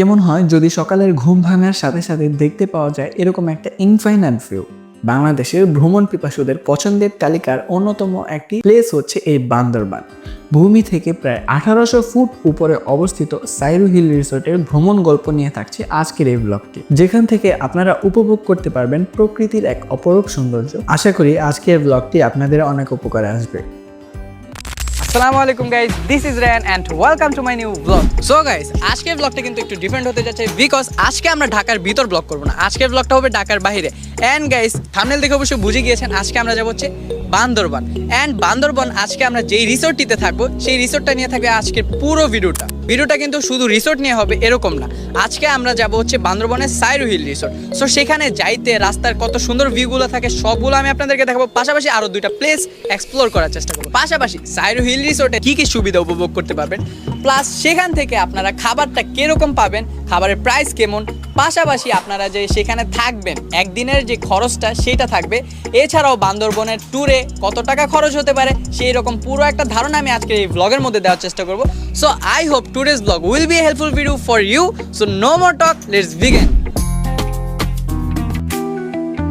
কেমন হয় যদি সকালের ঘুম ভাঙার সাথে সাথে দেখতে পাওয়া যায় এরকম একটা ইনফাইনাইট ভিউ বাংলাদেশের ভ্রমণ পিপাসুদের পছন্দের তালিকার অন্যতম একটি প্লেস হচ্ছে এই বান্দরবান। ভূমি থেকে প্রায় আঠারোশো ফুট উপরে অবস্থিত সাইরু হিল রিসোর্টের ভ্রমণ গল্প নিয়ে থাকছে আজকের এই ব্লগটি যেখান থেকে আপনারা উপভোগ করতে পারবেন প্রকৃতির এক অপরূপ সৌন্দর্য। আশা করি আজকের ব্লগটি আপনাদের অনেক উপকারে আসবে। আসসালামু আলাইকুম guys this is Ran and welcome to my new vlog so guys আজকের ব্লগটা কিন্তু একটু ডিফারেন্ট হতে যাচ্ছে বিকজ আজকে আমরা ঢাকার ভিতর ব্লগ করব না। আজকের ব্লগটা হবে ঢাকার বাইরে অ্যান্ড গাইজ থামনেল দেখে অবশ্যই বুঝে গিয়েছেন, আজকে আমরা যাব হচ্ছে বান্দরবান। অ্যান্ড বান্দরবান, আজকে আমরা যেই রিসোর্টটিতে থাকব, সেই রিসোর্টটা নিয়ে থাকবে আজকের পুরো ভিডিওটা। ভিডিওটা কিন্তু শুধু রিসোর্ট নিয়ে হবে, এরকম না। আজকে আমরা যাব হচ্ছে বান্দরবনের সাইরু হিল রিসোর্ট। সো সেখানে যাইতে রাস্তার কত সুন্দর ভিউগুলো থাকে, সবগুলো আমি আপনাদেরকে দেখাবো। পাশাপাশি আরও দুইটা প্লেস এক্সপ্লোর করার চেষ্টা করব। পাশাপাশি সাইরু হিল রিসোর্টে কি কি সুবিধা উপভোগ করতে পারবেন? প্লাস সেখান থেকে আপনারা খাবারটা কীরকম পাবেন? খাবারের প্রাইস কেমন? পাশাপাশি আপনারা যে সেখানে থাকবেন, একদিনের যে খরচটা সেটা থাকবে। এছাড়াও বান্দরবনের ট্যুরে কত টাকা খরচ হতে পারে, সেই রকম পুরো একটা ধারণা আমি আজকে এই ব্লগের মধ্যে দেওয়ার চেষ্টা করব। So I hope today's vlog will be helpful video for you so no more talk let's begin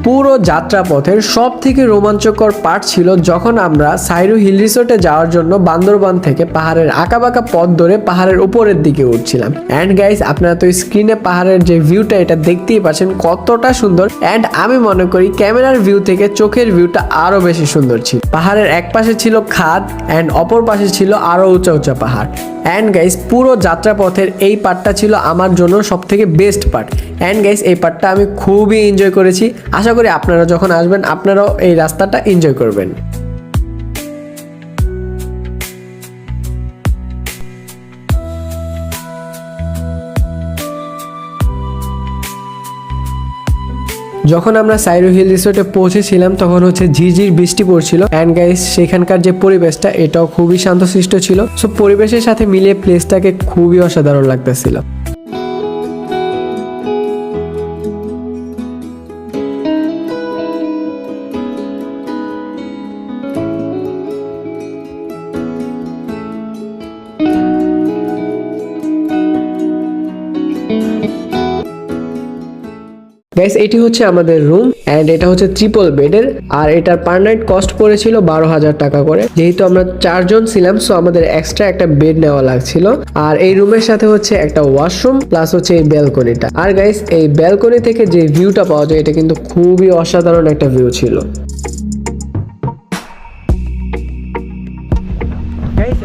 পুরো যাত্রাপথের সব থেকে রোমাঞ্চকর পার্ট ছিল যখন আমরা সাইরু হিল রিসোর্টে যাওয়ার জন্য বান্দরবান থেকে পাহাড়ের আঁকাবাঁকা পথ ধরে পাহাড়ের উপরের দিকে উঠছিলাম। অ্যান্ড গাইস আপনারা তো স্ক্রিনে পাহাড়ের যে ভিউটা এটা দেখতেই পাচ্ছেন কতটা সুন্দর। অ্যান্ড আমি মনে করি ক্যামেরার ভিউ থেকে চোখের ভিউটা আরও বেশি সুন্দর ছিল। পাহাড়ের এক পাশে ছিল খাদ অ্যান্ড অপর পাশে ছিল আরও উঁচা উঁচা পাহাড়। অ্যান্ড গাইস পুরো যাত্রাপথের এই পার্টটা ছিল আমার জন্য সব থেকে বেস্ট পার্ট অ্যান্ড গাইস এই পার্টটা আমি খুবই এনজয় করেছি। আশা করি আপনারা যখন আসবেন, আপনারাও এই রাস্তাটা এনজয় করবেন। যখন আমরা সাইরু হিল রিসোর্টে পৌঁছেছিলাম, তখন হচ্ছে ঝিঝির বৃষ্টি পড়ছিল। অ্যান্ড গাইস সেখানকার যে পরিবেশটা, এটাও খুবই শান্তশিষ্ট ছিল। সো পরিবেশের সাথে মিলিয়ে প্লেসটাকে খুবই অসাধারণ লাগতেছিল। গাইস এটি হচ্ছে আমাদের রুম অ্যান্ড এটা হচ্ছে ট্রিপল বেডের আর এটার পার নাইট কস্ট পড়েছিল বারো হাজার টাকা করে। যেহেতু আমরা চারজন ছিলাম সো আমাদের এক্সট্রা একটা বেড নেওয়া লাগছিল। আর এই রুমের সাথে হচ্ছে একটা ওয়াশরুম প্লাস হচ্ছে এই ব্যালকনিটা আর গাইস এই ব্যালকনি থেকে যে ভিউটা পাওয়া যায়, এটা কিন্তু খুবই অসাধারণ একটা ভিউ ছিল।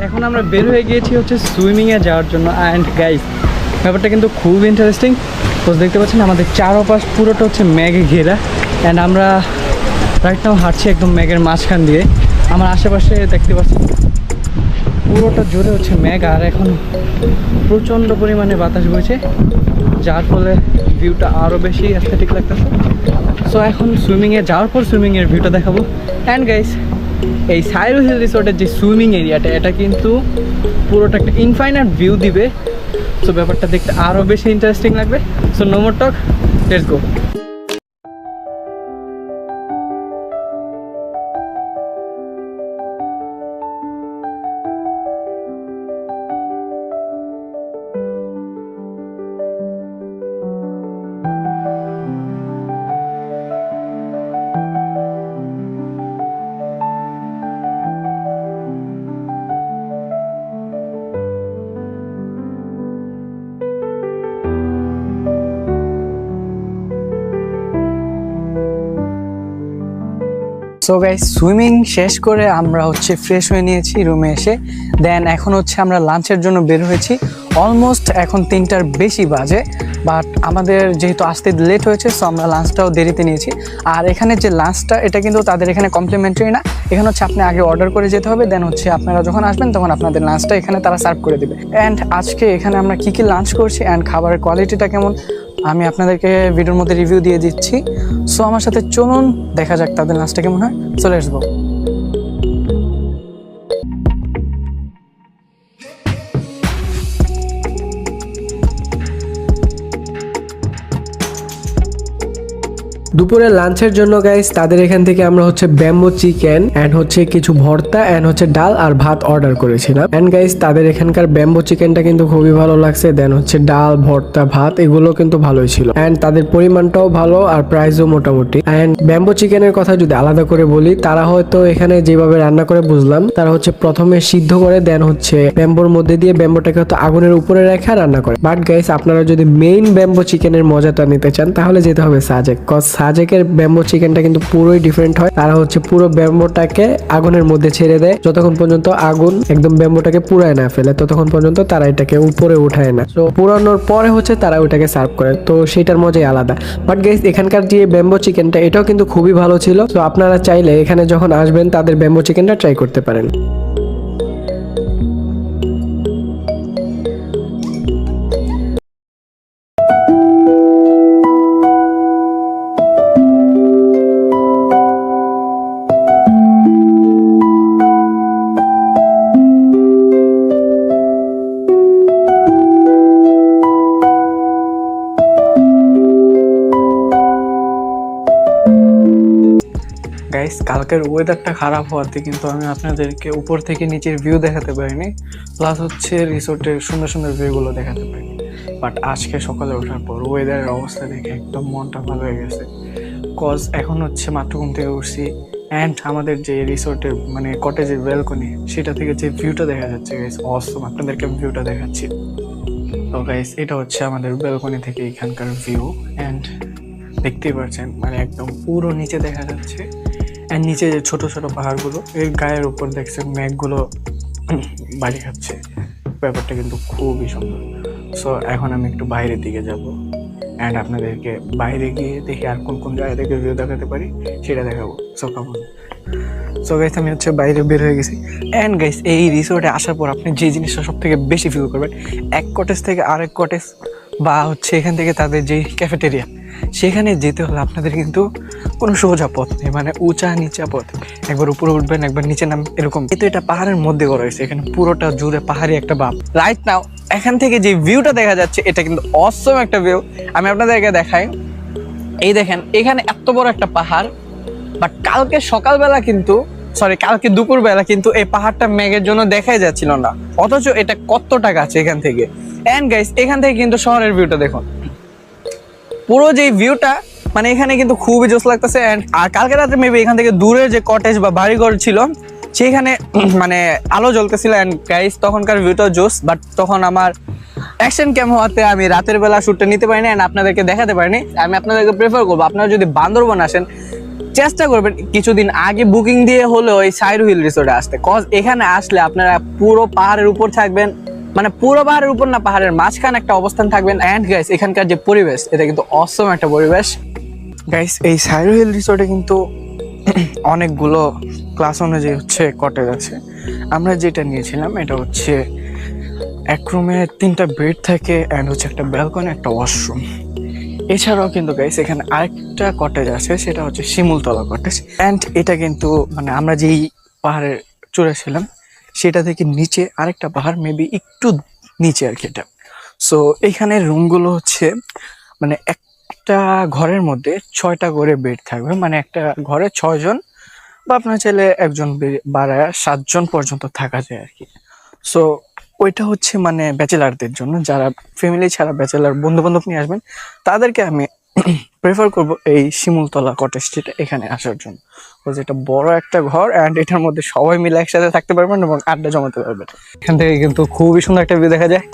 এখন আমরা বের হয়ে গিয়েছি হচ্ছে সুইমিংয়ে যাওয়ার জন্য। অ্যান্ড গাইস ব্যাপারটা কিন্তু খুব ইন্টারেস্টিং তো দেখতে পাচ্ছেন আমাদের চারপাশ পুরোটা হচ্ছে ম্যাগে ঘেরা। অ্যান্ড আমরা রাইট নাও হাঁটছি একদম ম্যাগের মাঝখান দিয়ে। আমার আশেপাশে দেখতে পাচ্ছি পুরোটা জোরে হচ্ছে ম্যাগ, আর এখন প্রচণ্ড পরিমাণে বাতাস বইছে, যার ফলে ভিউটা আরও বেশি অ্যাস্থেটিক লাগতেছে। সো এখন সুইমিংয়ে যাওয়ার পর সুইমিংয়ের ভিউটা দেখাবো। অ্যান্ড গাইস এই সাইরো হিল রিসোর্টের যে সুইমিং এরিয়াটা এটা কিন্তু পুরোটা একটা ইনফাইনাইট ভিউ দিবে। সো ব্যাপারটা দেখতে আরও বেশি ইন্টারেস্টিং লাগবে। So no more talk let's go so guys swimming শেষ করে আমরা হচ্ছে ফ্রেশ হয়ে নিয়েছি রুমে এসে। দেন এখন হচ্ছে আমরা লাঞ্চের জন্য বের হয়েছি। অলমোস্ট এখন তিনটার বেশি বাজে বাট আমাদের যেহেতু আসতে লেট হয়েছে সো আমরা লাঞ্চটাও দেরিতে নিয়েছি। আর এখানে যে লাঞ্চটা এটা কিন্তু তাদের এখানে কমপ্লিমেন্টারি না। এখানে হচ্ছে আপনি আগে অর্ডার করে যেতে হবে দেন হচ্ছে আপনারা যখন আসবেন, তখন আপনাদের লাঞ্চটা এখানে তারা সার্ভ করে দেবে। অ্যান্ড আজকে এখানে আমরা কী কী লাঞ্চ করছি অ্যান্ড খাবারের কোয়ালিটিটা কেমন? আমি আপনাদেরকে ভিডিওর মধ্যে রিভিউ দিয়ে দিচ্ছি। সো আমার সাথে চলুন, দেখা যাক তাদের নাচটা কেমন হয়। চলে আসব। দুপুরে লাঞ্চের জন্য গাইস তাদের এখান থেকে আমরা হচ্ছে ব্যাম্বো চিকেন এন্ড হচ্ছে কিছু ভর্তা এন্ড হচ্ছে ডাল আর ভাত অর্ডার করেছিলাম এন্ড গাইস তাদের এখানকার ব্যাম্বো চিকেনটা কিন্তু খুবই ভালো লাগছে। দেন হচ্ছে ডাল, ভর্তা, ভাত, এগুলো কিন্তু ভালোই ছিল। এন্ড তাদের পরিমাণটাও ভালো আর প্রাইসও মোটামুটি। এন্ড ব্যাম্বো চিকেনের কথা যদি আলাদা করে বলি, তারা হয়তো এখানে যেভাবে রান্না করে বুঝলাম, তারা হচ্ছে প্রথমে সিদ্ধ করে দেন হচ্ছে ব্যাম্বোর মধ্যে দিয়ে ব্যাম্বোটাকে হয়তো আগুনের উপরে রেখে রান্না করে। বাট গাইস আপনারা যদি মেইন ব্যাম্বো চিকেনের মজাটা নিতে চান, তাহলে যেতে হবে সাজেক কজ সাজেকের ব্যাম্বো চিকেনটা কিন্তু পুরোই ডিফারেন্ট হয়। তারা হচ্ছে পুরো ব্যাম্বোটাকে আগুনের মধ্যে ছেড়ে দেয়। যতক্ষণ পর্যন্ত আগুন একদম ব্যাম্বোটাকে পুরায় না ফেলে, ততক্ষণ পর্যন্ত তারা এটাকে উপরে উঠায় না। তো পুরানোর পরে হচ্ছে তারা ওইটাকে সার্ভ করে। তো সেটার মজাই আলাদা। বাট গাইস এখানকার যে ব্যাম্বো চিকেনটা, এটাও কিন্তু খুবই ভালো ছিল। তো আপনারা চাইলে এখানে যখন আসবেন, তাদের ব্যাম্বো চিকেনটা ট্রাই করতে পারেন। গাইস কালকের ওয়েদারটা খারাপ হওয়াতে কিন্তু আমি আপনাদেরকে উপর থেকে নিচের ভিউ দেখাতে পারিনি। প্লাস হচ্ছে রিসোর্টের সুন্দর সুন্দর ভিউগুলো দেখাতে পারিনি। বাট আজকে সকালে ওঠার পর ওয়েদারের অবস্থা দেখে একদম মনটা ভালো হয়ে গেছে। কজ এখন হচ্ছে মাত্র ঘুম থেকে উঠছি অ্যান্ড আমাদের যে রিসোর্টের মানে কটেজের ব্যালকনি সেটা থেকে যে ভিউটা দেখা যাচ্ছে গাইস অসম আপনাদেরকে ভিউটা দেখাচ্ছি। তো গাইস এটা হচ্ছে আমাদের ব্যালকনি থেকে এখানকার ভিউ অ্যান্ড দেখতেই পাচ্ছেন মানে একদম পুরো নিচে দেখা যাচ্ছে। আর নিচে যে ছোটো ছোটো পাহাড়গুলো, এর গায়ের উপর দেখছেন মেঘগুলো বাড়ি খাচ্ছে। ব্যাপারটা কিন্তু খুবই সুন্দর। সো এখন আমি একটু বাইরের দিকে যাব। অ্যান্ড আপনাদেরকে বাইরে গিয়ে দেখি আর কোন কোন জায়গা থেকে ভিউ দেখাতে পারি, সেটা দেখাবো। সো কেমন সো গাইস আমি হচ্ছে বাইরে বের হয়ে গেছি। অ্যান্ড গাইস এই রিসোর্টে আসার পর আপনি যে জিনিসটা সব থেকে বেশি ফিল করবেন, এক কটেজ থেকে আরেক কটেজ বা হচ্ছে এখান থেকে তাদের যে ক্যাফেটেরিয়া সেখানে যেতে হলে আপনাদের কিন্তু কোনো সোজা পথ নেই মানে উঁচা নিচা পথ। একবার উপরে উঠবেন, একবার নিচে নাম এরকম। কিন্তু এটা পাহাড়ের মধ্যে করা হয়েছে, এখানে পুরোটা জুড়ে পাহাড়ি একটা বাপ রাইট নাও এখান থেকে যে ভিউটা দেখা যাচ্ছে, এটা কিন্তু অসম একটা ভিউ আমি আপনাদেরকে দেখাই। এই দেখেন, এখানে এত বড় একটা পাহাড় বাট কালকে সকালবেলা কিন্তু সরি কালকে দুপুরবেলা কিন্তু এই পাহাড়টা মেঘের জন্য দেখাই যাচ্ছিল না। অথচ এটা কত টাকা আছে এখান থেকে। এন্ড গাইস এখান থেকে কিন্তু শহরের ভিউটা দেখুন। পুরো যে ভিউটা মানে এখানে কিন্তু খুবই জোস লাগতেছে অ্যান্ড আর কালকে রাতে মেবি এখান থেকে দূরের যে কটেজ বা বাড়িঘর ছিল সেখানে মানে আলো জ্বলতেছিল অ্যান্ড গাইস তখনকার ভিউটাও জোস বাট তখন আমার অ্যাকশন ক্যাম হওয়াতে আমি রাতের বেলা শ্যুটটা নিতে পারিনি অ্যান্ড আপনাদেরকে দেখাতে পারিনি। আমি আপনাদেরকে প্রেফার করব, আপনারা যদি বান্দরবন আসেন, চেষ্টা করবেন কিছুদিন আগে বুকিং দিয়ে হলেও এই সাইরু হিল রিসোর্টে আসতে। কজ এখানে আসলে আপনারা পুরো পাহাড়ের উপর থাকবেন মানে পুরো পাহাড়ের উপর না, পাহাড়ের মাঝখানে একটা অবস্থান থাকবেন অ্যান্ড গাইস এখানকার যে পরিবেশ, এটা কিন্তু অসম একটা পরিবেশ। গাইস এই সাইরু হিল রিসোর্টে কিন্তু অনেকগুলো ক্লাস অনুযায়ী হচ্ছে কটেজ আছে। আমরা যেটা নিয়েছিলাম, এটা হচ্ছে এক রুমে তিনটা বেড থাকে অ্যান্ড হচ্ছে একটা ব্যালকনি একটা ওয়াশরুম এছাড়াও কিন্তু গাইস এখানে আরেকটা কটেজ আছে, সেটা হচ্ছে শিমুলতলা কটেজ অ্যান্ড এটা কিন্তু মানে আমরা যেই পাহাড়ে চড়ে ছিলাম সেটা থেকে নিচে আরেকটা পাহাড় মেবি একটু নিচে আর কি এটা। সো এখানে রুমগুলো হচ্ছে মানে একটা ঘরের মধ্যে ছয়টা করে বেড থাকবে। মানে একটা ঘরে ছয়জন বা আপনার চাইলে একজন বাড়ায় সাতজন পর্যন্ত থাকা যায় আর কি। সো ওইটা হচ্ছে মানে ব্যাচেলারদের জন্য। যারা ফ্যামিলি ছাড়া ব্যাচেলার বন্ধু বান্ধব নিয়ে আসবেন, তাদেরকে আমি প্রেফার করব এই শিমুলতলা কটেজটিতে এখানে আসার জন্য। Because এটা বড় একটা ঘর অ্যান্ড এটার মধ্যে সবাই মিলে একসাথে থাকতে পারবেন এবং আড্ডা জমাতে পারবেন। এখান থেকে কিন্তু খুবই সুন্দর একটা ভিউ দেখা যায়।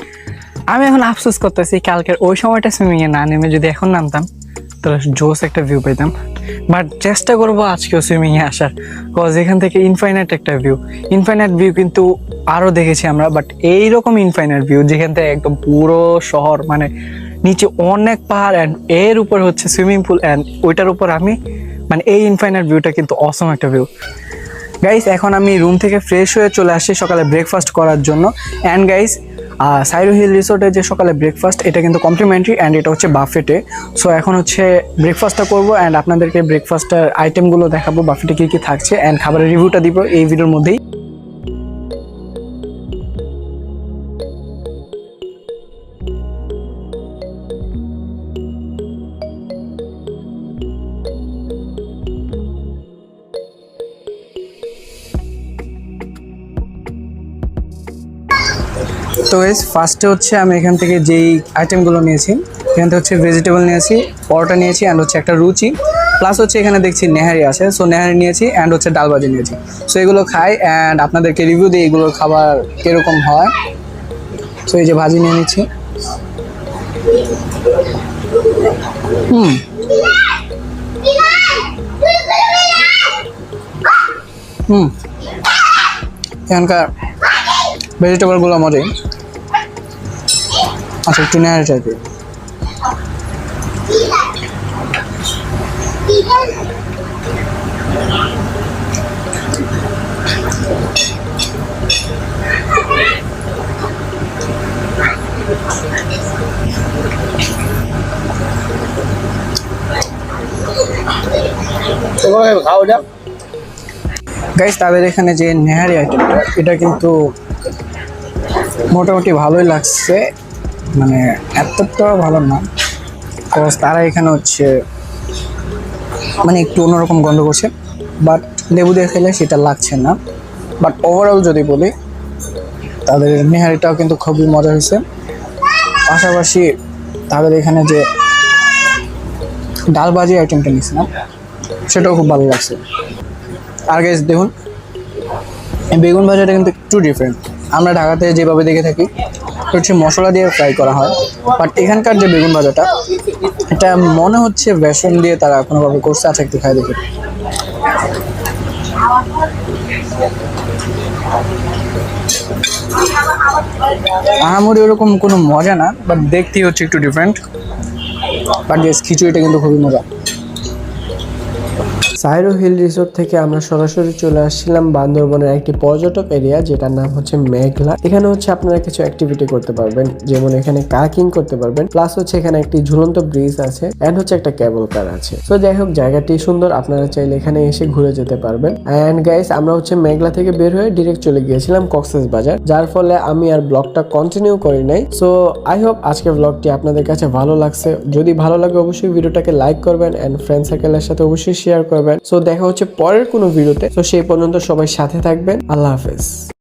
আমি এখন আফসোস করতেছি কালকের ওই সময়টা সুইমিং এ না নেমে যদি এখন নামতাম, তাহলে জোস একটা ভিউ পেতাম। বাট চেষ্টা করব আজকেও সুইমিং এ আসার। কজ এখান থেকে ইনফাইনাইট একটা ভিউ ইনফাইনাইট ভিউ কিন্তু আরও দেখেছি আমরা বাট এইরকম ইনফাইনাইট ভিউ যেখান থেকে একদম পুরো শহর মানে নিচে অনেক পাহাড় অ্যান্ড এর উপর হচ্ছে সুইমিং পুল অ্যান্ড ওইটার উপর আমি মানে এই ইনফাইনাইট ভিউটা কিন্তু অসম একটা ভিউ গাইস এখন আমি রুম থেকে ফ্রেশ হয়ে চলে আসি সকালে ব্রেকফাস্ট করার জন্য. অ্যান্ড গাইস সাইরো হিল রিসোর্টের যে সকালে ব্রেকফাস্ট এটা কিন্তু কমপ্লিমেন্টারি অ্যান্ড এটা হচ্ছে বাফেটে সো এখন হচ্ছে ব্রেকফাস্টটা করব অ্যান্ড আপনাদেরকে ব্রেকফাস্টের আইটেমগুলো দেখাবো বাফেটে কী কী থাকছে অ্যান্ড খাবারের রিভিউটা দিব এই ভিডিওর মধ্যেই। তো গাইস ফার্স্টে হচ্ছে আমি এখান থেকে যেই আইটেমগুলো নিয়েছি, এখান থেকে হচ্ছে ভেজিটেবল নিয়েছি, পরোটা নিয়েছি অ্যান্ড হচ্ছে একটা রুচি। প্লাস হচ্ছে এখানে দেখছি নেহারি আছে সো নেহারি নিয়েছি অ্যান্ড হচ্ছে ডাল ভাজি নিয়েছি। সো এগুলো খাই অ্যান্ড আপনাদেরকে রিভিউ দিই এগুলোর খাবার কীরকম হয়। সো এই যে ভাজি নিয়ে নিচ্ছি। হুম। হুম। এখানকার ভেজিটেবলগুলো মজাই। আচ্ছা একটু নেহারি টাইপের তাদের এখানে যে নেহারি আইটেমটা এটা কিন্তু মোটামুটি ভালোই লাগছে। মানে এতটাও ভালো না। কজ তারা এখানে হচ্ছে মানে একটু অন্যরকম গন্ধ করছে। বাট লেবু দিয়ে খেলে সেটা লাগছে না। বাট ওভারঅল যদি বলি, তাদের নেহারিটাও কিন্তু খুবই মজা হয়েছে। পাশাপাশি তাদের এখানে যে ডাল ভাজি আইটেমটা নিয়েছিলাম, সেটাও খুব ভালো লাগছে। আর গাইস দেখুন বেগুন ভাজাটা কিন্তু একটু ডিফারেন্ট আমরা ঢাকাতে যেভাবে দেখে থাকি হচ্ছে মশলা দিয়ে ফ্রাই করা হয়। বাট এখানকার যে বেগুন ভাজাটা, এটা মনে হচ্ছে বেসন দিয়ে তারা কোনোভাবে করছে আচ্ছা একটু খাই দেখি। আহামরি ওরকম কোনো মজা না বাট দেখতেই হচ্ছে একটু ডিফারেন্ট বাট খিচুড়িটা কিন্তু খুবই মজা। সাইরো হিল রিসোর্ট থেকে আমরা সরাসরি চলে আসছিলাম বান্দরবনের একটি পর্যটক এরিয়া, যেটার নাম হচ্ছে মেঘলা। এখানে হচ্ছে আপনারা কিছু অ্যাক্টিভিটি করতে পারবেন, যেমন এখানে কাকিং করতে পারবেন প্লাস হচ্ছে এখানে একটি ঝুলন্ত ব্রিজ আছে এন্ড হচ্ছে একটা কেবল কার আছে। তো যাই হোক, জায়গাটি সুন্দর, আপনারা চাইলে এখানে এসে ঘুরে যেতে পারবেন। অ্যান্ড গাইস আমরা হচ্ছে মেঘলা থেকে বের হয়ে ডিরেক্ট চলে গিয়েছিলাম কক্সেস বাজার যার ফলে আমি আর ব্লগটা কন্টিনিউ করি নাই। সো আই হোপ আজকের ব্লগটি আপনাদের কাছে ভালো লাগছে। যদি ভালো লাগে, অবশ্যই ভিডিওটাকে লাইক করবেন অ্যান্ড ফ্রেন্ড সার্কেলের সাথে অবশ্যই শেয়ার করবেন। সো দেখা হচ্ছে পরের কোনো ভিডিওতে তো। সেই পর্যন্ত সবাই সাথে থাকবেন। আল্লাহ হাফেজ।